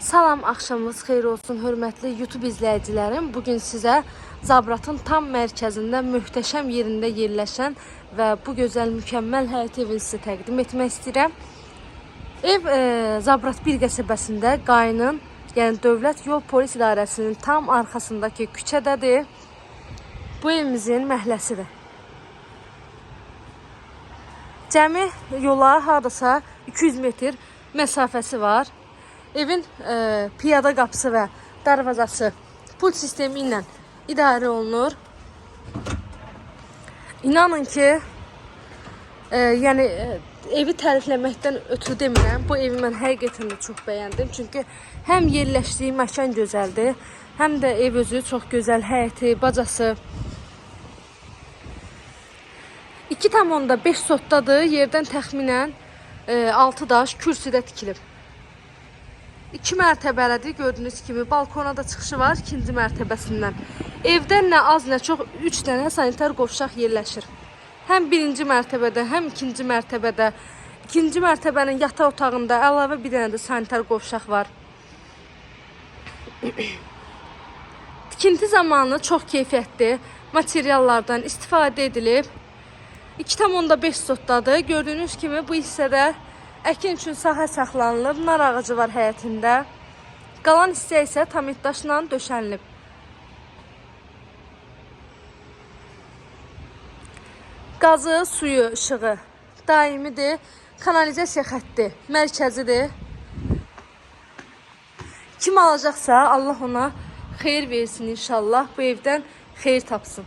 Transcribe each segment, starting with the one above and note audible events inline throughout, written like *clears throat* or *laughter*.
Salam, axşamınız xeyir olsun, hörmətli YouTube izləyicilərim. Bu gün sizə Zabratın tam mərkəzində, möhtəşəm yerində yerləşən və bu gözəl, mükəmməl həyət evini sizə təqdim etmək istəyirəm. Ev e, Zabrat bir qəsəbəsində Qayının, yəni Dövlət Yol Polis İdarəsinin tam arxasındakı küçədədir. Bu evimizin məhləsidir. Cəmi yola hardasa 200 metr məsafəsi var. Evin e, piyada qapısı və darvazası pul sistemi ilə idarə olunur. İnanın ki, e, yəni e, evi tərifləməkdən ötürü demirəm. Bu evi mən həqiqətən də çox bəyəndim. Çünki həm yerləşdiyi məkan gözəldir, həm də ev özü çox gözəl, həyəti, bacası. 2,5 sotdadır. Yerdən təxminən e, 6 daş kürsüdə tikilib. 2 mərtəbəlidir. Gördüyünüz kimi balkona da çıxışı var ikinci mərtəbəsindən. Evdən nə az nə çox 3 dənə sanitar qovşaq yerləşir. Həm birinci mərtəbədə, həm ikinci mərtəbədə. İkinci mərtəbənin yataq otağında əlavə bir dənə də sanitar qovşaq var. *clears throat* Tikinti zamanı çox keyfiyyətli materiallardan istifadə edilib. 2,5 sotdadır. Gördüyünüz kimi bu hissədə əkin üçün sahə saxlanılıb. Nar ağacı var həyətində. Qalan hissə isə tamitdaşla döşənilib. Qazı, suyu, işığı daimidir. Kanalizasiya xətti mərkəzidir. Kim alacaqsa Allah ona xeyir versin inşallah. Bu evdən xeyir tapsın.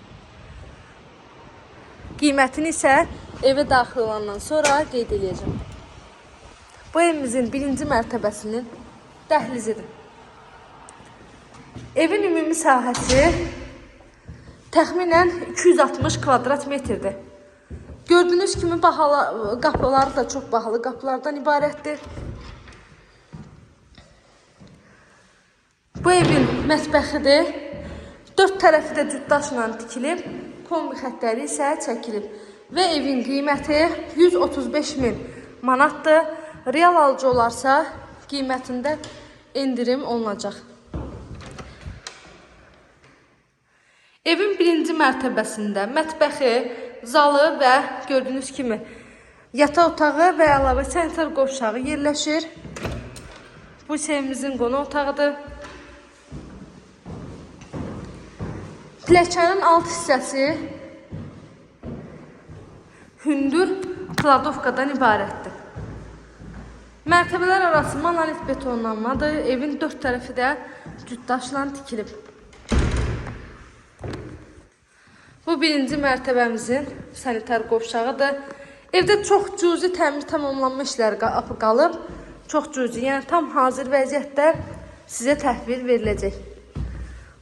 Qiymətini isə evə daxil olandan sonra qeyd edəcəm. Bu evimizin birinci mərtəbəsinin dəhlizidir. Evin ümumi sahəsi təxminən 260 kvadrat metrdir. Gördüyünüz kimi bahalı, qapıları da çox bahalı qapılardan ibarətdir. Bu evin mətbəxidir. Dörd tərəfi də cütdaşla tikilib, kombi xəttləri isə çəkilib və evin qiyməti 135 min manatdır. Real alıcı olarsa qiymətində endirim olunacaq. Evin birinci mərtəbəsində mətbəxi, zalı və gördüyünüz kimi yataq otağı və əlavə sanitar qovşağı yerləşir. Bu isə evimizin qonaq otağıdır. Pləkanın alt hissəsi hündür kladovkadan ibarətdir. Mərtəbələr arası monolit betonlanmadır. Evin dörd tərəfi də cütdaşla tikilib. Bu birinci mərtəbəmizin sanitar qovşağıdır. Evdə çox cüzi təmir tamamlanma işləri qal- qalıb. Çox cüzi, yəni tam hazır vəziyyətdə sizə təhvil veriləcək.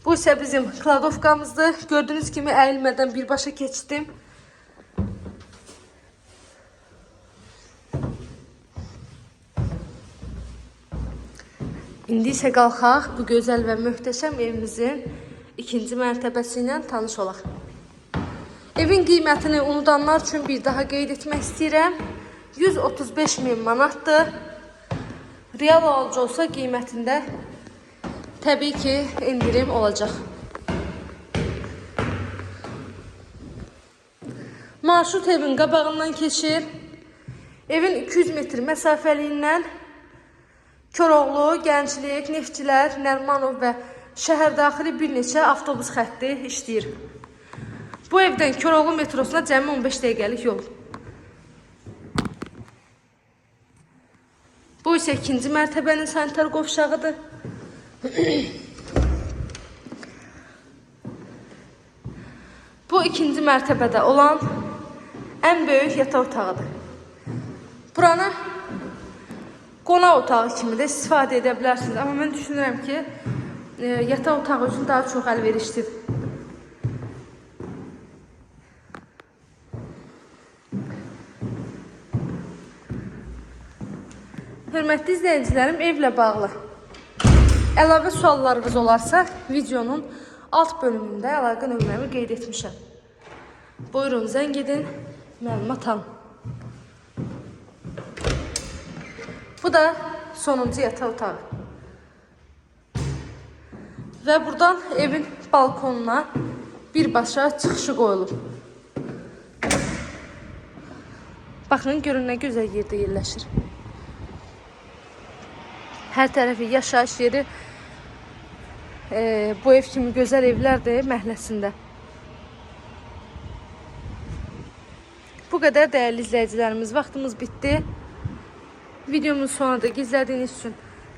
Bu isə bizim kladovkamızdır. Gördüyünüz kimi əyilmədən birbaşa keçdim. İndi isə qalxaq bu gözəl və möhtəşəm evimizin ikinci mərtəbəsi tanış olaq. Evin qiymətini unudanlar üçün bir daha qeyd etmək istəyirəm. 135 min manatdır. Real alıcı olsa qiymətində təbii ki indirim olacaq. Marşrut evin qabağından keçir. Evin 200 metr məsafəliyindən Koroğlu, Gənclik, Neftçilər, Nərmanov və şəhərdaxili bir neçə avtobus xətti işləyir. Bu evdən Koroğlu metrosuna cəmi 15 dəqiqəlik yol. Bu isə ikinci mərtəbənin sanitar qovşağıdır. Bu ikinci mərtəbədə olan ən böyük yataq otağıdır. Buranı qonaq otağı kimi də istifadə edə bilərsiniz. Amma mən düşünürəm ki, e, yataq otağı üçün daha çox əlverişlidir. Hörmətli izləyicilərim, evlə bağlı əlavə suallarınız olarsa, videonun alt bölümündə əlaqə nömrəmi qeyd etmişəm. Buyurun, zəng edin, məlumat alın. Bu da sonuncu yataq otağı. Və buradan evin balkonuna birbaşa çıxışı qoyulub. Baxın görün nə gözəl yerdə yerləşir. Hər tərəfi yaşayış yeri. Ee, bu ev kimi gözəl evlərdir məhləsində. Bu qədər dəyərli izləyicilərimiz, vaxtımız bitdi. Videomun sonuna da izlədiyiniz üçün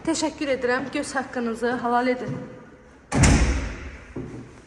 təşəkkür edirəm. Göz haqqınızı halal edin.